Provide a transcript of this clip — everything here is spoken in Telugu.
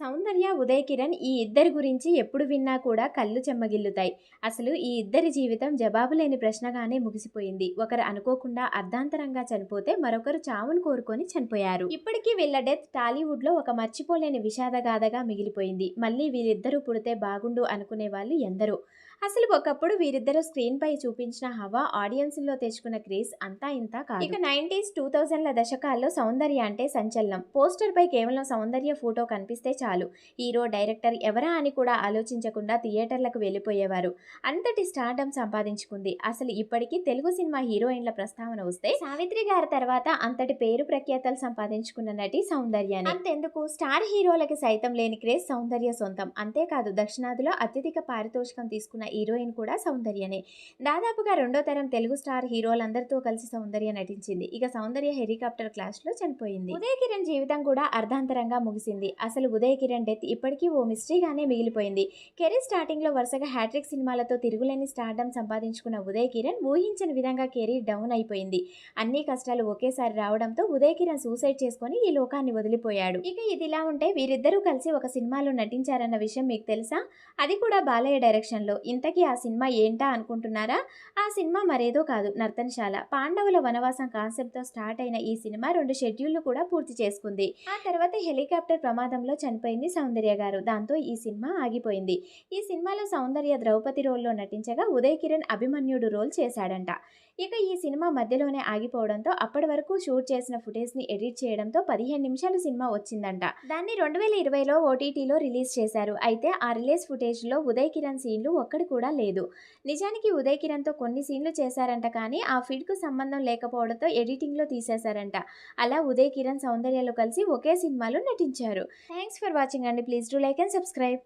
సౌందర్య ఉదయ్ కిరణ్ ఈ ఇద్దరి గురించి ఎప్పుడు విన్నా కూడా కళ్ళు చెమ్మగిల్లుతాయి. అసలు ఈ ఇద్దరి జీవితం జవాబు లేని ప్రశ్నగానే ముగిసిపోయింది. ఒకరు అనుకోకుండా అర్ధాంతరంగా చనిపోతే మరొకరు చావును కోరుకొని చనిపోయారు. ఇప్పటికీ వీళ్ళ డెత్ టాలీవుడ్లో ఒక మర్చిపోలేని విషాదగాథగా మిగిలిపోయింది. మళ్ళీ వీరిద్దరూ పుడితే బాగుండు అనుకునే వాళ్ళు ఎందరో. అసలు ఒకప్పుడు వీరిద్దరు స్క్రీన్ పై చూపించిన హవా ఆడియన్స్లో తెచ్చుకున్న క్రేజ్ అంతా ఇంత కాదు. ఇక నైన్టీస్ టూ థౌజండ్ల దశకాల్లో సౌందర్య అంటే సంచలనం. పోస్టర్ పై కేవలం సౌందర్య ఫోటో కనిపిస్తే చాలు. హీరో డైరెక్టర్ ఎవరా అని కూడా ఆలోచించకుండా థియేటర్లకు వెళ్ళిపోయేవారు. అంతటి స్టార్డమ్ సంపాదించుకుంది. అసలు ఇప్పటికీ తెలుగు సినిమా హీరోయిన్ల ప్రస్తావన వస్తే సావిత్రి గారి తర్వాత అంతటి పేరు ప్రఖ్యాతలు సంపాదించుకున్న నటి సౌందర్యాన్ని అంతెందుకు? స్టార్ హీరోలకి సైతం లేని క్రేజ్ సౌందర్య సొంతం. అంతేకాదు దక్షిణాదిలో అత్యధిక పారితోషికం తీసుకున్న హీరోయిన్ కూడా సౌందర్యనే. దాదాపుగా రెండో తరం తెలుగు స్టార్ హీరోలందరితో కలిసి సౌందర్య నటించింది. ఇక సౌందర్య హెలికాప్టర్ క్లాష్లో చనిపోయింది. ఉదయ కిరణ్ జీవితం కూడా అర్ధాంతరంగా ముగిసింది. అసలు ఉదయ కిరణ్ డెత్ ఇప్పటికీ ఓ మిస్టరీగానే మిగిలిపోయింది. కెరీర్ స్టార్టింగ్లో వరుసగా హ్యాట్రిక్ సినిమాలతో తిరుగులేని స్టార్డమ్ సంపాదించుకున్న ఉదయ్ కిరణ్ ఊహించని విధంగా కెరీర్ డౌన్ అయిపోయింది. అన్ని కష్టాలు ఒకేసారి రావడంతో ఉదయ్ కిరణ్ సూసైడ్ చేసుకుని ఈ లోకాన్ని వదిలిపోయాడు. ఇక ఇదిలా ఉంటే వీరిద్దరూ కలిసి ఒక సినిమాలో నటించారన్న విషయం మీకు తెలుసా? అది కూడా బాలయ్య డైరెక్షన్లో. ఇంతకీ ఆ సినిమా ఏంటా అనుకుంటున్నారా? ఆ సినిమా మరేదో కాదు నర్తనశాల పాండవుల వనవాసం కాన్సెప్ట్తో స్టార్ట్ అయిన ఈ సినిమా రెండు షెడ్యూల్ను కూడా పూర్తి చేసుకుంది. ఆ తర్వాత హెలికాప్టర్ ప్రమాదంలో చనిపోయింది సౌందర్య గారు. దాంతో ఈ సినిమా ఆగిపోయింది. ఈ సినిమాలో సౌందర్య ద్రౌపది రోల్లో నటించగా ఉదయ్ కిరణ్ అభిమన్యుడు రోల్ చేశాడంట. ఇక ఈ సినిమా మధ్యలోనే ఆగిపోవడంతో అప్పటి వరకు షూట్ చేసిన ఫుటేజ్ని ఎడిట్ చేయడంతో పదిహేను నిమిషాలు సినిమా వచ్చిందంట. దాన్ని రెండు వేల ఇరవైలో ఓటీటీలో రిలీజ్ చేశారు. అయితే ఆ రిలీజ్ ఫుటేజ్లో ఉదయ్ కిరణ్ సీన్లు ఒక్కడి కూడా లేదు. నిజానికి ఉదయ్ కిరణ్తో కొన్ని సీన్లు చేశారంట కానీ ఆ ఫీడ్కు సంబంధం లేకపోవడంతో ఎడిటింగ్లో తీసేశారంట. అలా ఉదయ్ కిరణ్ సౌందర్యాలు కలిసి ఒకే సినిమాలో నటించారు. థ్యాంక్స్ ఫర్ వాచింగ్ అండి. Please do like and subscribe.